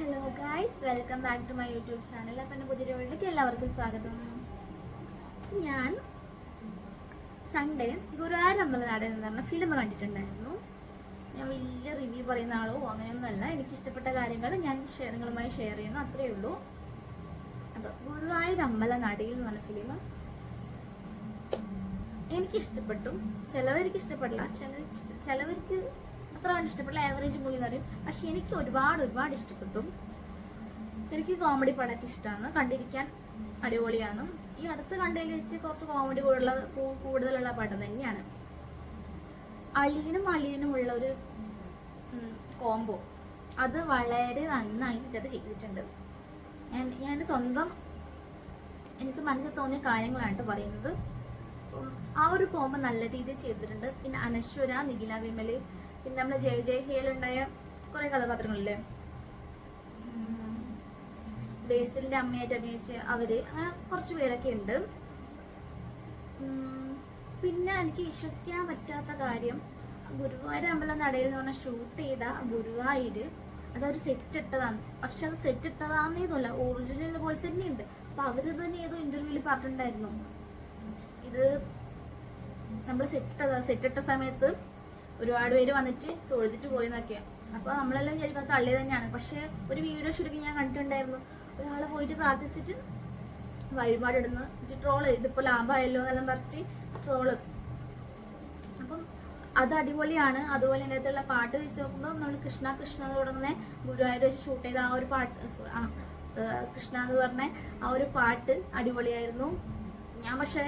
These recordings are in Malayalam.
Hello guys welcome back to my YouTube channel അപ്പം എന്റെ പുതിയ വീട്ടിലേക്ക് എല്ലാവർക്കും സ്വാഗതം. ഞാൻ സൺഡേ ഗുരുവായൂർ അമ്പലനാടൻ എന്ന് പറഞ്ഞ ഫിലിം കണ്ടിട്ടുണ്ടായിരുന്നു. ഞാൻ വലിയ റിവ്യൂ പറയുന്ന ആളോ അങ്ങനെയൊന്നുമല്ല. എനിക്ക് ഇഷ്ടപ്പെട്ട കാര്യങ്ങൾ ഞാൻ നിങ്ങളുമായി ഷെയർ ചെയ്യുന്നു. അത്രയേ ഉള്ളൂ. അപ്പോൾ ഗുരുവായൂർ അമ്പലനാടിയിൽ എന്ന് പറഞ്ഞ ഫിലിം എനിക്കിഷ്ടപ്പെട്ടു. ചിലവർക്ക് ഇഷ്ടപ്പെടില്ല ചിലവർക്ക് അത്ര ഇഷ്ടപ്പെട്ട ആവറേജ് മൂവി എന്ന് പറയും. പക്ഷെ എനിക്ക് ഒരുപാട് ഒരുപാട് ഇഷ്ടപ്പെട്ടു. എനിക്ക് കോമഡി പടമൊക്കെ ഇഷ്ടമാണ്. കണ്ടിരിക്കാൻ അടിപൊളിയാണ്. ഈ അടുത്ത് കണ്ടതിൽ വെച്ച് കുറച്ച് കോമഡി കൂടുതലുള്ള കൂടുതലുള്ള പടം തന്നെയാണ്. അളിയനും അളിയനും ഉള്ള ഒരു കോംബോ അത് വളരെ നന്നായിട്ട് അത് ചെയ്തിട്ടുണ്ട്. ഞാൻ ഞാൻ സ്വന്തം എനിക്ക് മനസ്സിൽ തോന്നിയ കാര്യങ്ങളാണ് പറയുന്നത്. ആ ഒരു കോമ്പ് നല്ല രീതിയിൽ ചെയ്തിട്ടുണ്ട്. പിന്നെ അനശ്വര നിഖില വിമൽ പിന്നെ നമ്മുടെ ജയ ജയ ഹേലുണ്ടായ കുറെ കഥാപാത്രങ്ങളില്ലേ. ബേസിലിന്റെ അമ്മയായിട്ട് അഭിനയിച്ച് അവർ അങ്ങനെ കുറച്ച് പേരൊക്കെ ഉണ്ട്. പിന്നെ എനിക്ക് വിശ്വസിക്കാൻ പറ്റാത്ത കാര്യം ഗുരുവായൂർ അമ്പലം നടയിൽ എന്ന് പറഞ്ഞ ഷൂട്ട് ചെയ്ത ഗുരുവായൂര് അതൊരു സെറ്റ് ഇട്ടതാണ് പക്ഷെ അത് സെറ്റ് ഇട്ടതാന്നേതല്ല ഒറിജിനൽ പോലെ തന്നെയുണ്ട് അപ്പൊ അവർ തന്നെ ഏതോ ഇന്റർവ്യൂവിൽ പറഞ്ഞിട്ടുണ്ടായിരുന്നു ഇത് നമ്മൾ സെറ്റ് ഇട്ടതാ സെറ്റ് ഇട്ട സമയത്ത് ഒരുപാട് പേര് വന്നിട്ട് തൊഴുതിട്ട് പോയെന്നൊക്കെയാ അപ്പൊ നമ്മളെല്ലാം വിചാരിക്കുന്നത് തള്ളി തന്നെയാണ്. പക്ഷെ ഒരു വീഡിയോ ശരിക്കും ഞാൻ കണ്ടിട്ടുണ്ടായിരുന്നു. ഒരാളെ പോയിട്ട് പ്രാർത്ഥിച്ചിട്ട് വഴിപാടിടുന്നു ട്രോൾ ഇതിപ്പോ ലാഭമായല്ലോ എന്നെല്ലാം പറഞ്ഞിട്ട് ട്രോൾ അപ്പം അത് അടിപൊളിയാണ്. അതുപോലെ എന്റെ അടുത്തുള്ള പാട്ട് വെച്ച് നോക്കുമ്പോൾ നമ്മൾ കൃഷ്ണ കൃഷ്ണ എന്ന് തുടങ്ങുന്ന ഗുരുവായൂർ വെച്ച് ഷൂട്ട് ചെയ്ത ആ ഒരു പാട്ട് കൃഷ്ണ എന്ന് പറഞ്ഞ ആ ഒരു പാട്ട് അടിപൊളിയായിരുന്നു. ഞാൻ പക്ഷേ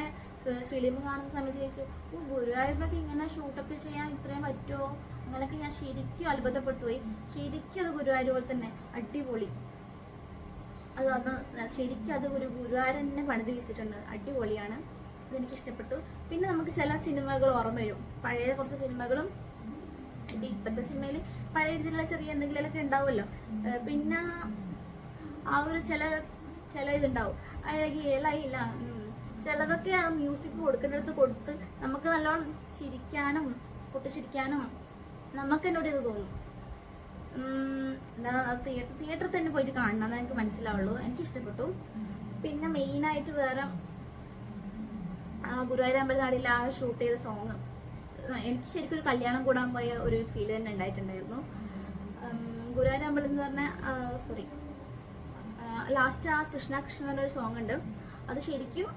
ഫിലിം കാണുന്ന സമയത്ത് ചോദിച്ചു ഓ ഗുരുവായൂരിനൊക്കെ ഇങ്ങനെ ഷൂട്ടൊക്കെ ചെയ്യാൻ ഇത്രയും പറ്റുമോ അങ്ങനെയൊക്കെ ഞാൻ ശരിക്കും അത്ഭുതപ്പെട്ടു പോയി. ശരിക്കും അത് ഗുരുവായൂർ പോലെ തന്നെ അടിപൊളി. അത് അന്ന് ശരിക്കും അത് ഒരു ഗുരുവായൂരനെ പണിത് വെച്ചിട്ടുണ്ട് അടിപൊളിയാണ് അതെനിക്ക് ഇഷ്ടപ്പെട്ടു. പിന്നെ നമുക്ക് ചില സിനിമകൾ ഓർമ്മ വരും. പഴയ കുറച്ച് സിനിമകളും ഇപ്പൊ ഇപ്പോഴത്തെ സിനിമയിൽ പഴയ രീതിയിലുള്ള ചെറിയ എന്തെങ്കിലുമൊക്കെ ഉണ്ടാവുമല്ലോ. പിന്നെ ആ ഒരു ചില ചില ഇതുണ്ടാവും. അഴകിയ ലൈല ഉം. ചിലതൊക്കെ ആ മ്യൂസിക് കൊടുക്കേണ്ടടുത്ത് കൊടുത്ത് നമുക്ക് നല്ലോണം ചിരിക്കാനും പൊട്ടിച്ചിരിക്കാനും നമുക്ക് എന്നോട് ഇത് തോന്നും. തിയേറ്റർ തിയേറ്ററിൽ തന്നെ പോയിട്ട് കാണണം എന്ന് എനിക്ക് മനസ്സിലാവുള്ളൂ. എനിക്ക് ഇഷ്ടപ്പെട്ടു പിന്നെ മെയിനായിട്ട് വേറെ ഗുരുവായൂർ അമ്പലനാടിയിൽ ആ ഷൂട്ട് ചെയ്ത സോങ് എനിക്ക് ശരിക്കും ഒരു കല്യാണം കൂടാൻ പോയ ഒരു ഫീൽ തന്നെ ഉണ്ടായിട്ടുണ്ടായിരുന്നു. ഗുരുവായൂർ അമ്പലം എന്ന് പറഞ്ഞ സോറി ലാസ്റ്റ് ആ കൃഷ്ണ കൃഷ്ണ എന്നൊരു സോങ് ഉണ്ട്. അത് ശരിക്കും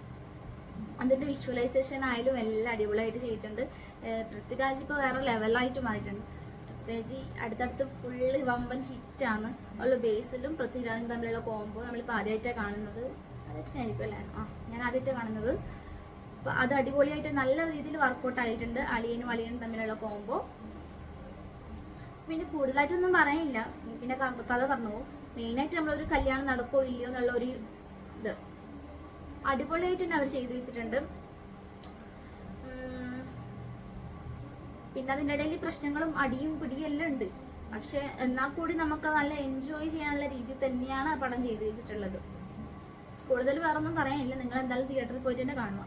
അതിന്റെ വിഷ്വലൈസേഷൻ ആയാലും എല്ലാം അടിപൊളിയായിട്ട് ചെയ്തിട്ടുണ്ട്. പൃഥ്വിരാജ് ഇപ്പോൾ വേറെ ലെവലായിട്ട് മാറിയിട്ടുണ്ട്. പൃഥ്വിരാജ് അടുത്തടുത്ത് ഫുള്ള് വമ്പൻ ഹിറ്റാണ് ഉള്ള ബേസിലും പൃഥ്വിരാജും തമ്മിലുള്ള കോംബോ നമ്മളിപ്പോൾ ആദ്യമായിട്ടാണ് കാണുന്നത്. ആദ്യമായിട്ടായിരിക്കും അല്ലേ? ആ ഞാൻ ആദ്യമായിട്ടാണ് കാണുന്നത്. അപ്പോൾ അത് അടിപൊളിയായിട്ട് നല്ല രീതിയിൽ വർക്കൗട്ട് ആയിട്ടുണ്ട്. അളിയനും അളിയനും തമ്മിലുള്ള കോംബോ പിന്നെ കൂടുതലായിട്ടൊന്നും പറയാനില്ല പിന്നെ കഥ പറഞ്ഞു. മെയിനായിട്ട് നമ്മളൊരു കല്യാണം നടക്കോ ഇല്ലയോ എന്നുള്ള ഒരു ഇത്. അടിപൊളിയായിട്ട് തന്നെ അവർ ചെയ്തു വെച്ചിട്ടുണ്ട്. പിന്നെ അതിന്റെ ഇടയിൽ പ്രശ്നങ്ങളും അടിയും പിടിയും എല്ലാം ഉണ്ട്. പക്ഷെ എന്നാൽ കൂടി നമുക്ക് നല്ല എൻജോയ് ചെയ്യാനുള്ള രീതിയിൽ തന്നെയാണ് ആ പടം ചെയ്തു വെച്ചിട്ടുള്ളത്. കൂടുതൽ വേറെ ഒന്നും പറയാനില്ല. നിങ്ങൾ എന്തായാലും തിയേറ്ററിൽ പോയിട്ട് തന്നെ കാണുക.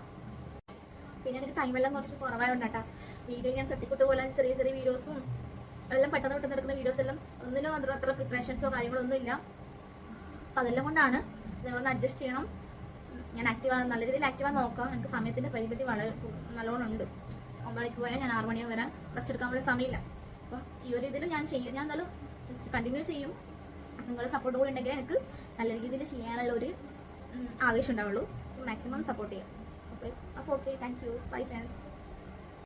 പിന്നെ എനിക്ക് ടൈമെല്ലാം കുറച്ച് കുറവായോണ്ടാട്ടാ വീഡിയോ ഞാൻ തട്ടിക്കൂട്ട് പോലെ ചെറിയ ചെറിയ വീഡിയോസും എല്ലാം പെട്ടെന്ന് പെട്ടെന്ന് എടുക്കുന്ന വീഡിയോസ് എല്ലാം ഒന്നിനും അത്ര അത്ര പ്രിപ്പറേഷൻസോ കാര്യങ്ങളോ ഒന്നും ഇല്ല. അപ്പം അതെല്ലാം കൊണ്ടാണ് നിങ്ങളൊന്ന് അഡ്ജസ്റ്റ് ചെയ്യണം. ഞാൻ ആക്റ്റീവ് നല്ല രീതിയിൽ ആക്റ്റീവ് നോക്കാം എനിക്ക് സമയത്തിന്റെ പരിമിതി വളരെ നല്ലോണം ഉണ്ട്. ഒമ്പതരയ്ക്ക് പോയാൽ ഞാൻ ആറ് മണിയാകും വരാൻ. റെസ്റ്റ് എടുക്കാൻ വേണ്ടി സമയമില്ല. അപ്പം ഈ ഒരു രീതിയിൽ ഞാൻ ചെയ്യും. ഞാൻ എന്തായാലും കണ്ടിന്യൂ ചെയ്യും. നിങ്ങളുടെ സപ്പോർട്ട് കൂടി ഉണ്ടെങ്കിൽ എനിക്ക് നല്ല രീതിയിൽ ചെയ്യാനുള്ള ഒരു ആവേശം ഉണ്ടാവുള്ളൂ. മാക്സിമം സപ്പോർട്ട് ചെയ്യാം. അപ്പോൾ അപ്പോൾ okay thank you bye friends